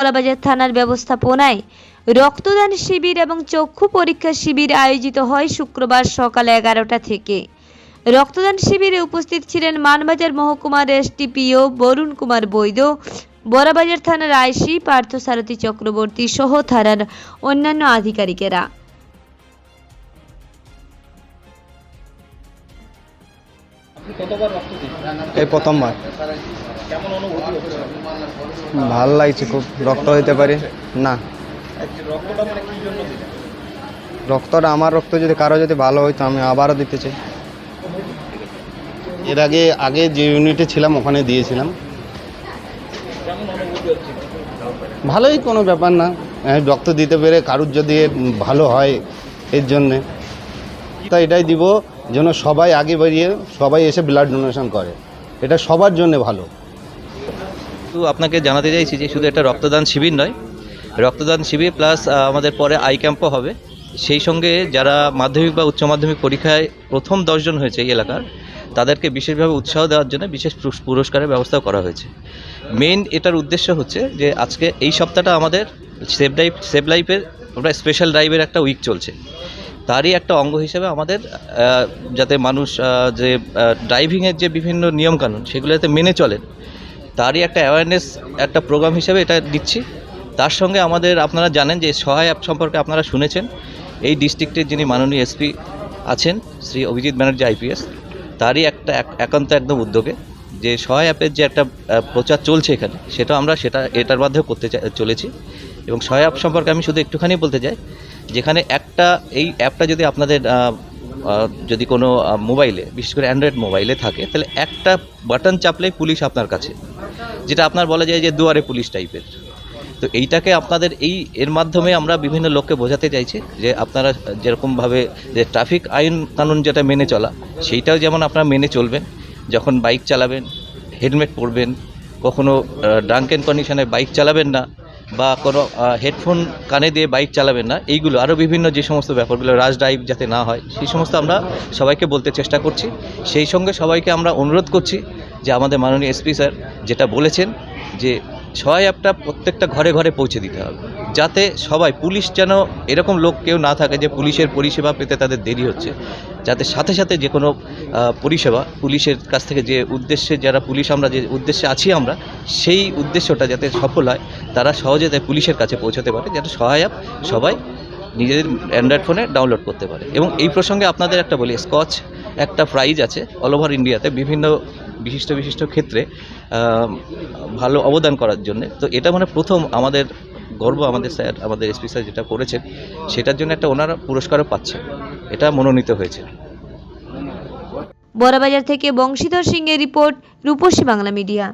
কলাবাজার থানার ব্যবস্থাপনায় রক্তদান শিবির এবং চক্ষু পরীক্ষা শিবির আয়োজিত হয় শুক্রবার সকাল এগারোটা থেকে। রক্তদান শিবিরে উপস্থিত ছিলেন মানবাজার মহকুমার এসডিপিও বরুণ কুমার বৈদ্য, বড়াবাজার থানার আইসি পার্থসারথী চক্রবর্তী সহ থানার অন্যান্য আধিকারিকেরা। এই প্রথমবার। ভালো লাগছে খুব রক্ত হইতে পারি। না। রক্তটা আমার রক্ত যদি কারও যদি ভালো হইতো আমি আবারও দিতে চাই। এর আগে আগে যে ইউনিটে ছিলাম ওখানে দিয়েছিলাম। ভালোই কোনো ব্যাপার না। হ্যাঁ, রক্ত দিতে পেরে কারুর যদি ভালো হয় এর জন্যে। তা এটাই দিব। যেন সবাই আগে বেরিয়ে সবাই এসে ব্লাড ডোনেশন করে। এটা সবার জন্য ভালো। তো আপনাকে জানাতে চাইছি যে শুধু এটা রক্তদান শিবির নয়, রক্তদান শিবির প্লাস আমাদের পরে আই ক্যাম্পও হবে। সেই সঙ্গে যারা মাধ্যমিক বা উচ্চ মাধ্যমিক পরীক্ষায় প্রথম দশজন হয়েছে এই এলাকার, তাদেরকে বিশেষভাবে উৎসাহ দেওয়ার জন্য বিশেষ পুরস্কারের ব্যবস্থাও করা হয়েছে। মেইন এটার উদ্দেশ্য হচ্ছে যে আজকে এই সপ্তাহটা আমাদের সেভ লাইফ সেভ লাইফের আমরা স্পেশাল ড্রাইভের একটা উইক চলছে। তারই একটা অঙ্গ হিসেবে আমাদের যাতে মানুষ যে ড্রাইভিংয়ের যে বিভিন্ন নিয়মকানুন সেগুলো যাতে মেনে চলেন তারই একটা অ্যাওয়ারনেস একটা প্রোগ্রাম হিসেবে এটা দিচ্ছি। তার সঙ্গে আমাদের, আপনারা জানেন যে সহায় অ্যাপ সম্পর্কে আপনারা শুনেছেন। এই ডিস্ট্রিক্টের যিনি মাননীয় এসপি আছেন, শ্রী অভিজিৎ ব্যানার্জি আইপিএস তারই একটা এক- একান্ত একদম উদ্যোগে যে সহায় অ্যাপের যে একটা প্রচার চলছে এখানে, সেটা আমরা সেটা, এটার মাধ্যমে করতে চলেছি। এবং সহায় অ্যাপ সম্পর্কে আমি শুধু একটুখানি বলতে চাই যেখানে একটা, এই অ্যাপটা যদি আপনাদের যদি কোনো মোবাইলে, বিশেষ করে অ্যান্ড্রয়েড মোবাইলে থাকে, তাহলে একটা বাটন চাপলেই পুলিশ আপনার কাছে। যেটা আপনার বলা যায় যে দুয়ারে পুলিশ টাইপের। তো এইটাকে আপনাদের এই, এর মাধ্যমে আমরা বিভিন্ন লোককে বোঝাতে চাইছি যে আপনারা যেরকমভাবে যে ট্রাফিক আইন কানুন যেটা মেনে চলা, সেইটাও যেমন আপনারা মেনে চলবেন, যখন বাইক চালাবেন, হেলমেট পরবেন, কখনো ড্রাঙ্কেন কন্ডিশনে বাইক চালাবেন না বা কোনো হেডফোন কানে দিয়ে বাইক চালাবেন না, এইগুলো আরও বিভিন্ন যে সমস্ত ব্যাপারগুলো রাজ ড্রাইভ যাতে না হয়, সেই সমস্ত আমরা সবাইকে বলতে চেষ্টা করছি। সেই সঙ্গে সবাইকে আমরা অনুরোধ করছি যে আমাদের মাননীয় এসপি স্যার যেটা বলেছেন যে সহায় অ্যাপটা প্রত্যেকটা ঘরে ঘরে পৌঁছে দিতে হবে, যাতে সবাই, পুলিশ যেন এরকম লোক কেউ না থাকে যে পুলিশের পরিষেবা পেতে তাদের দেরি হচ্ছে। যাতে সাথে সাথে যে কোনো পরিষেবা, পুলিশের কাছ থেকে যে উদ্দেশ্যে যারা পুলিশ আমরা, যে উদ্দেশ্যে আছি আমরা, সেই উদ্দেশ্যটা যাতে সফল হয়, তারা সহজে তাই পুলিশের কাছে পৌঁছাতে পারে, যাতে সহায় অ্যাপ সবাই নিজেদের অ্যান্ড্রয়েড ফোনে ডাউনলোড করতে পারে। এবং এই প্রসঙ্গে আপনাদের একটা বলি, স্কচ একটা প্রাইজ আছে অল ওভার ইন্ডিয়াতে বিভিন্ন বিশিষ্ট বিশিষ্ট ক্ষেত্রে ভালো অবদান করার জন্য। তো এটা মানে প্রথম আমাদের গর্ব, আমাদের স্যার, আমাদের এসপি স্যার যেটা করেছেন, সেটার জন্য একটা ওনারা পুরস্কারও পাচ্ছে এটা মনোনীত হয়েছে। বড়বাজার থেকে বংশীধর সিংয়ের রিপোর্ট রূপসী বাংলা মিডিয়া।